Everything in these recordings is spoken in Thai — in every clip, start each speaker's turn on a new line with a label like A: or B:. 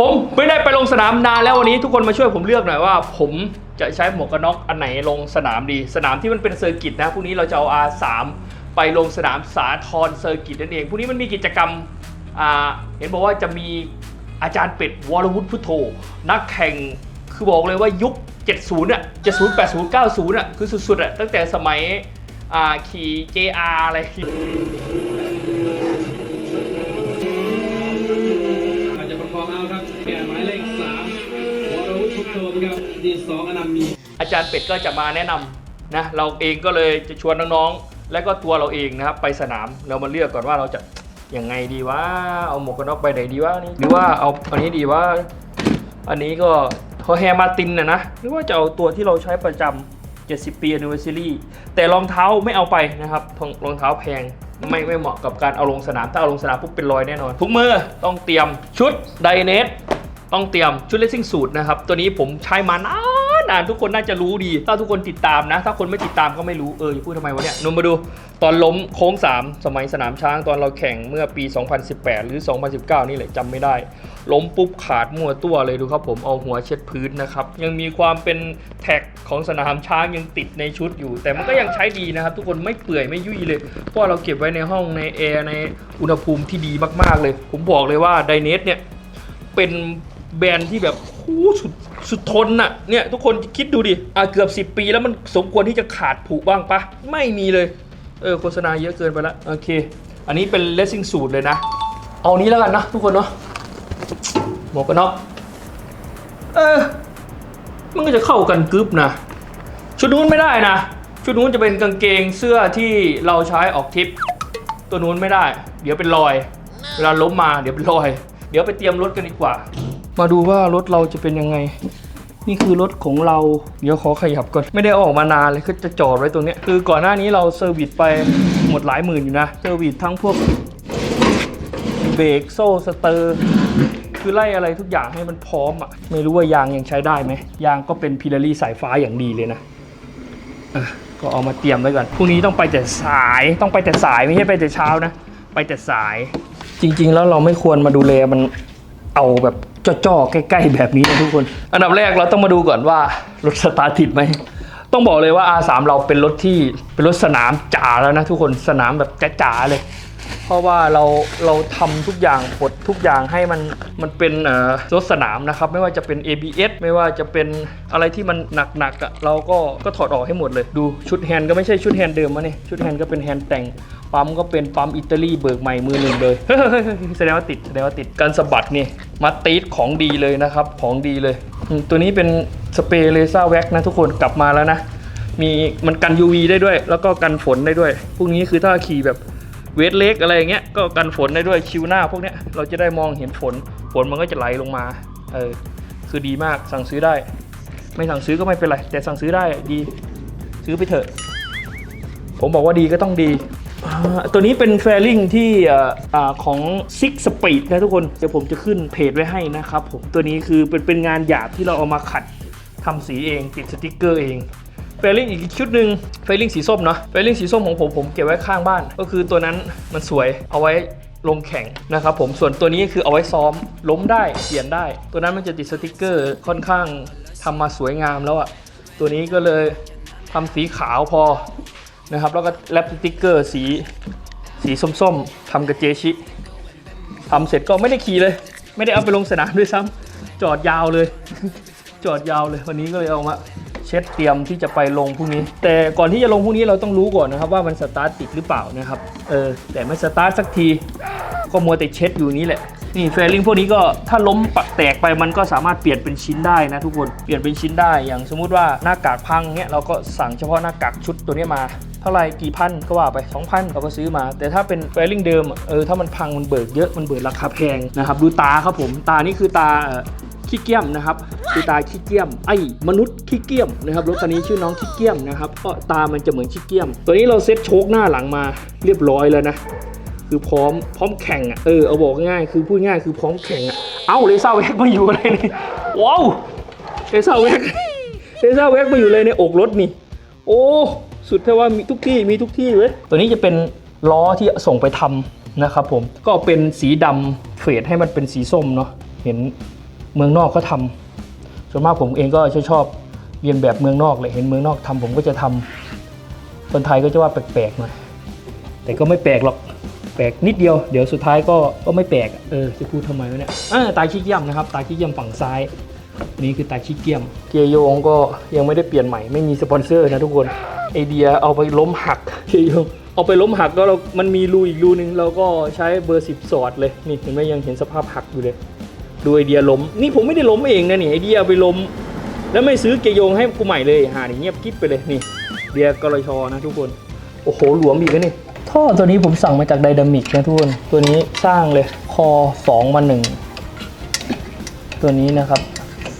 A: ผมไม่ได้ไปลงสนามนานแล้ววันนี้ทุกคนมาช่วยผมเลือกหน่อยว่า ผมจะใช้หมวกกันน็อกอันไหนลงสนามดี สนามที่มันเป็นเซอร์กิตนะพรุ่งนี้เราจะเอา R3 ไปลงสนามสาทรเซอร์กิตนั่นเองพรุ่งนี้มันมีกิจกรรมอ่าเห็นบอกว่าจะมีอาจารย์เป็ดวรวุฒิพุทโธนักแข่งคือบอกเลยว่ายุค 70อะ70 80 90อะคือสุดๆอะตั้งแต่สมัยอ่าขี่ JR อะไร
B: ดีสองอนันต์มี
A: อาจารย์เป็ดก็จะมาแนะนำนะเราเองก็เลยจะชวนน้องๆ และก็ตัวเราเองนะครับไปสนามเรามาเลือกก่อนว่าเราจะยังไงดีว่าเอาหมวกกันน็อกไปไหนดีวะนี่หรือว่าเอาอันนี้ดีว่าอันนี้ก็ฮอแฮมาตินนะนะหรือว่าจะเอาตัวที่เราใช้ประจำ70ปี anniversary แต่รองเท้าไม่เอาไปนะครับรองเท้าแพงไม่ไม่เหมาะกับการเอาลงสนามถ้าเอาลงสนามปุ๊บเป็นรอยแน่นอนทุกมือต้องเตรียมชุดไดเนส ต้องเตรียมชุดเลสซิ่งสูตรนะครับ ตัวนี้ผมใช้มานานนานทุกคนน่าจะรู้ดี ถ้าทุกคนติดตามนะ ถ้าคนไม่ติดตามก็ไม่รู้เออพูดทำไมวะเนี่ยนมมาดูตอนล้มโค้ง 3 สมัยสนามช้างตอนเราแข่งเมื่อปี 2018 หรือ 2019 นี่แหละจำไม่ได้ ล้มปุ๊บขาดมั่วตัวเลยดูครับผมเอาหัวเช็ดพื้นนะครับ ยังมีความเป็นแท็กของสนามช้างยังติดในชุดอยู่ แต่มันก็ยังใช้ดีนะครับ ทุกคนไม่เปื่อยไม่ยุ่ยเลย เพราะเราเก็บไว้ในห้องในแอร์ในอุณหภูมิที่ดีมากๆเลย ผมบอกเลยว่าไดเนสเนี่ยเป็น แบรนด์ที่แบบโอ้สุดสุดทนน่ะเนี่ยทุกคนคิดดูดิอะเกือบ 10 ปีแล้วมันสมควรที่จะขาดผุบ้างปะไม่มีเลย เออโฆษณาเยอะเกินไปละโอเค อันนี้เป็นเลสซิ่งสูตรเลยนะ เอานี้แล้วกันนะทุกคนเนาะหมวกกันน็อกเออมันก็จะเข้ากันกึ๊บนะ ชุดนู้นไม่ได้นะ ชุดนู้นจะเป็นกางเกงเสื้อที่เราใช้ออกทริป ตัวนู้นไม่ได้ เดี๋ยวเป็นรอย เวลาล้มมาเดี๋ยวเป็นรอย เดี๋ยวไปเตรียมรถกันดีกว่า มาดูว่ารถเราจะเป็นยังไง นี่คือรถของเรา เดี๋ยวขอขยับก่อน ไม่ได้ออกมานานเลยคือจะจอดไว้ตรงนี้ คือก่อนหน้านี้เราเซอร์วิสไปหมดหลายหมื่นอยู่นะ เซอร์วิสทั้งพวกเบรกโซ่สเตอร์ คือไล่อะไรทุกอย่างให้มันพร้อมอะ ไม่รู้ว่ายางยังใช้ได้ไหม ยางก็เป็นพิลารี่สายฟ้าอย่างดีเลยนะะก็เอามาเตรียมไว้ก่อน พรุ่งนี้ต้องไปแต่สาย ต้องไปแต่สายไม่ใช่ไปแต่เช้านะ ไปแต่สาย จริง ๆ แล้วเราไม่ควรมาดูแลมันเอาแบบ จ่อๆ ใกล้ๆ แบบนี้นะทุกคน อันดับแรกเราต้องมาดูก่อนว่ารถสตาร์ทติดไหม ต้องบอกเลยว่า R3 เราเป็นรถที่เป็นรถสนามจ๋าแล้วนะทุกคน สนามแบบจ๋าๆ เลย เพราะว่าเราเราทำทุกอย่างปลดทุกอย่างให้มันมันเป็นรถสนามนะครับ ไม่ว่าจะเป็น ABS ไม่ว่าจะเป็นอะไรที่มันหนักๆอะ่ะเราก็ก็ถอดออกให้หมดเลย ดูชุดแฮนด์ก็ไม่ใช่ชุดแฮนด์เดิมมาเนี่ยชุดแฮนด์ก็เป็นแฮนด์แต่งปั๊มก็เป็นปั๊มอิตาลีเบิกใหม่มือหนึ่งเลยแสดงว่าติดแสดงว่าติดการสะบัดนี่มาตีดของดีเลยนะครับของดีเลย ตัวนี้เป็นสเปรย์เลเซอร์แว็กนะทุกคนกลับมาแล้วนะมีมันกัน UV ได้ด้วย แล้วก็กันฝนได้ด้วย พวกนี้คือถ้าขี่แบบ เวทเล็กอะไรอย่างเงี้ยก็กันฝนได้ด้วยชิวหน้าพวกเนี้ยเราจะได้มองเห็นฝน ฝนมันก็จะไหลลงมาเออคือดีมากสั่งซื้อได้ ไม่สั่งซื้อก็ไม่เป็นไร แต่สั่งซื้อได้ดีซื้อไปเถอะ ผมบอกว่าดีก็ต้องดีตัวนี้เป็นแฟลิงที่อของ Six Speed นะทุกคนเดี๋ยวผมจะขึ้นเพจไว้ให้นะครับผมตัวนี้คือเป็นเป็นงานหยาบที่เราเอามาขัดทำสีเองติดสติกเกอร์เอง เฟลลิงอีกชุดหนึ่งเฟลลิงสีส้มเนาะเฟลลิงสีส้มของผมผมเก็บไว้ข้างบ้าน ก็คือตัวนั้นมันสวยเอาไว้ลงแข่งนะครับผมส่วนตัวนี้คือเอาไว้ซ้อมล้มได้เปลี่ยนได้ ตัวนั้นมันจะติดสติกเกอร์ค่อนข้างทำมาสวยงามแล้วอะตัวนี้ก็เลยทำสีขาวพอนะครับแล้วก็แรปสติกเกอร์สีสีส้มๆทำกับเจชิทำเสร็จก็ไม่ได้ขี่เลย ไม่ได้เอาไปลงสนามด้วยซ้ำจอดยาวเลย จอดยาวเลยวันนี้ก็เลยเอามา เช็ดเตรียมที่จะไปลงพรุ่งนี้ แต่ก่อนที่จะลงพรุ่งนี้เราต้องรู้ก่อนนะครับว่ามันสตาร์ทติดหรือเปล่านะครับเออแต่ไม่สตาร์ทสักทีก็มัวแต่เช็ดอยู่นี้แหละนี่แฟลิงพวกนี้ก็ถ้าล้มปักแตกไปมันก็สามารถเปลี่ยนเป็นชิ้นได้นะทุกคนเปลี่ยนเป็นชิ้นได้อย่างสมมุติว่าหน้ากากพังเนี้ยเราก็สั่งเฉพาะหน้ากากชุดตัวนี้มาเท่าไหร่กี่พันก็ว่าไป 2,000เราก็ซื้อมา แต่ถ้าเป็นแฟลิงเดิมเออถ้ามันพังมันเบิกเยอะมันเบิกราคาแพงนะครับดูตาครับผมตานี่คือตา ขี้เกียมนะครับคือตายขี้เกียมไอ้มนุษย์ขี้เกียมนะครับรถคันนี้ชื่อน้องขี้เกียมนะครับก็ตามันจะเหมือนขี้เกียม ตัวนี้เราเซ็ตโชคหน้าหลังมาเรียบร้อยแล้วนะคือพร้อมพร้อมแข่งอะเออเอาบอกง่ายคือพูดง่ายคือพร้อมแข่งอะเอ้าเลซ่าแว็กมาอยู่อะไรนี่ว้าวเลซ่าแว็กเลซ่าแว็กมาอยู่เลยในอกรถนี่ โอ้สุดแท้ว่ามีทุกที่มีทุกที่เว้ยตัวนี้จะเป็นล้อที่ส่งไปทำนะครับผมก็เป็นสีดำเฟดให้มันเป็นสีส้มเนาะเห็น เมืองนอกเขาทำส่วนมากผมเองก็จะชอบเรียนแบบเมืองนอกเลยเห็นเมืองนอกทำผมก็จะทำคนไทยก็จะว่าแปลกๆหน่อยแต่ก็ไม่แปลกหรอกแปลกนิดเดียวเดี๋ยวสุดท้ายก็ก็ไม่แปลกอะเออจะพูดทำไมวะเนี่ยอ่าตาขี้เกียจนะครับ ตาขี้เกียจฝั่งซ้าย นี่คือตาขี้เกียจเกียร์โยงก็ยังไม่ได้เปลี่ยนใหม่ไม่มีสปอนเซอร์นะทุกคนไอเดียเอาไปล้มหักเกียร์โยงเอาไปล้มหักก็เรามันมีรูอีกรูนึงเราก็ใช้เบอร์สิบสอดเลยนี่เห็นไหมยังเห็นสภาพหักอยู่เลย ดูไอเดียล้ม นี่ผมไม่ได้ล้มเองนะนี่ไอเดียไปล้ม แล้วไม่ซื้อเกยงให้กูใหม่เลยหานี่เงียบกิ๊บไปเลยนี่เดียกรชอนะทุกคน โอ้โหหลวมอีกแล้วนี่ท่อตัวนี้ผมสั่งมาจากไดนามิกนะทุกคน ตัวนี้สร้างเลยคอสองมาหนึ่งตัวนี้นะครับ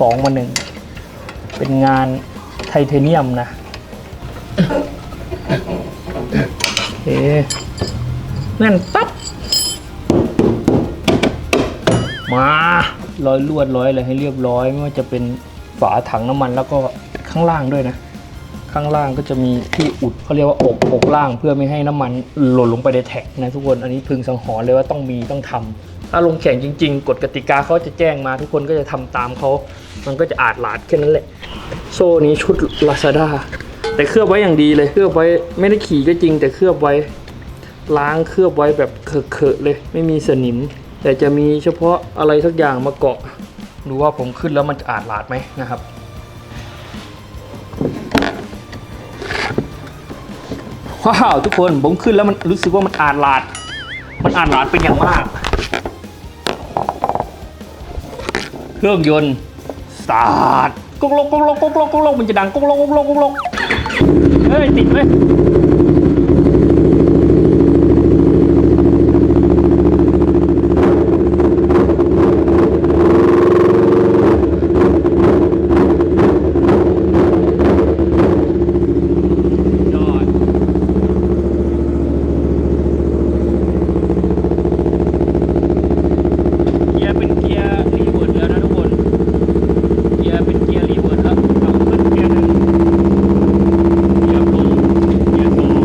A: สองมาหนึ่งเป็นงานไทเทเนียมนะโอเคแน่นปั๊บ มาร้อยลวดร้อยอะไรให้เรียบร้อยไม่ว่าจะเป็นฝาถังน้ำมันแล้วก็ข้างล่างด้วยนะ ข้างล่างก็จะมีที่อุดเขาเรียกว่าอกอกล่างเพื่อไม่ให้น้ำมันหล่นลงไปในแท็กนะทุกคนอันนี้พึงสังหรณ์เลยว่าต้องมีต้องทำถ้าลงแข่งจริง ๆกฎกติกาเขาจะแจ้งมาทุกคนก็จะทำตามเขามันก็จะอาจหลาดแค่นั้นแหละ โซ่นี้ชุด Lazada แต่เคลือบไว้อย่างดีเลยเคลือบไว้ไม่ได้ขี่ก็จริงแต่เคลือบไว้ล้างเคลือบไว้แบบเขอะๆเลย ไม่มีสนิม แต่จะมีเฉพาะอะไรสักอย่างมาเกาะดูว่าผมขึ้นแล้วมันจะอาดหลาดไหมนะครับว้าวทุกคนผมขึ้นแล้วมันรู้สึกว่ามันอาดหลาด มันอาดหลาดเป็นอย่างมาก เครื่องยนต์สตาร์ทกุ๊กลกกุ๊กลกกุ๊กลกกุ๊กลกมันจะดังกุ๊กลกกุ๊กลกกุ๊กลกเฮ้ยติดไหม ยอดเกียร์เป็นเกียร์รีเวิร์ดแล้วนะทุกคน เกียร์เป็นเกียร์รีเวิร์ดแล้วเอาขึ้นเกียร์หนึ่งเกียร์ลงเกียร์สอง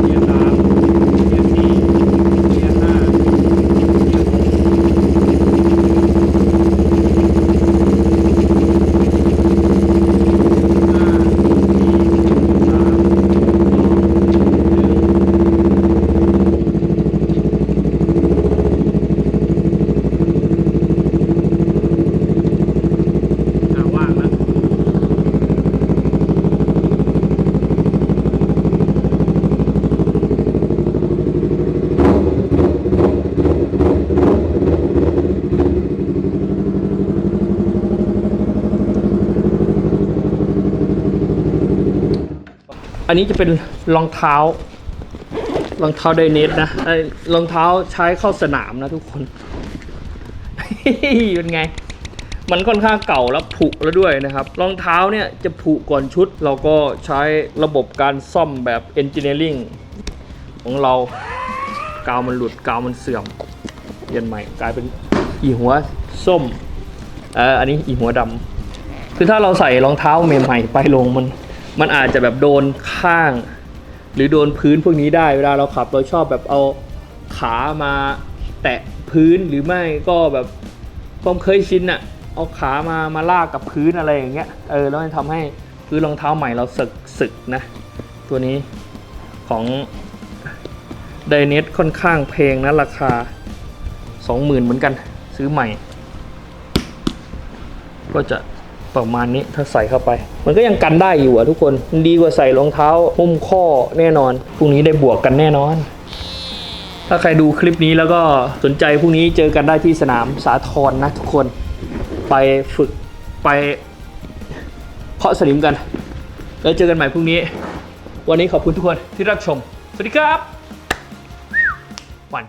A: เกียร์สามเกียร์สี่เกียร์ห้าเกียร์หกห้าสี่สามสองหนึ่ง อ่าว่างแล้ว อันนี้จะเป็นรองเท้ารองเท้าไดเนสนะไอ้รองเท้าใช้เข้าสนามนะทุกคนเป็นไง มันค่อนข้างเก่าแล้วผุแล้วด้วยนะครับ รองเท้าเนี่ยจะผุก่อนชุด เราก็ใช้ระบบการซ่อมแบบ engineering ของเรา กาวมันหลุดกาวมันเสื่อมเปลี่ยนใหม่กลายเป็นอีหัวส้มเอออันนี้อีหัวดำคือถ้าเราใส่รองเท้าใหม่ๆไปลงมัน มันอาจจะแบบโดนข้าง หรือโดนพื้นพวกนี้ได้เวลาเราขับเราชอบแบบเอาขามาแตะพื้นหรือไม่ก็แบบความเคยชินอะเอาขามามาลากกับพื้นอะไรอย่างเงี้ยเออแล้วมันทำให้พื้นรองเท้าใหม่เราสึกสึกนะ ตัวนี้ของไดเนสค่อนข้างแพงนะราคา 20,000 เหมือนกันซื้อใหม่ ก็จะ ประมาณนี้ถ้าใส่เข้าไป มันก็ยังกันได้อยู่อะทุกคนมันดีกว่าใส่รองเท้าหุ้มข้อแน่นอนพรุ่งนี้ได้บวกกันแน่นอน ถ้าใครดูคลิปนี้แล้วก็สนใจพรุ่งนี้เจอกันได้ที่สนามสาทรนะทุกคนไปฝึกไปเคาะสนิมกัน แล้วเจอกันใหม่พรุ่งนี้ วันนี้ขอบคุณทุกคนที่รับชม สวัสดีครับหวาน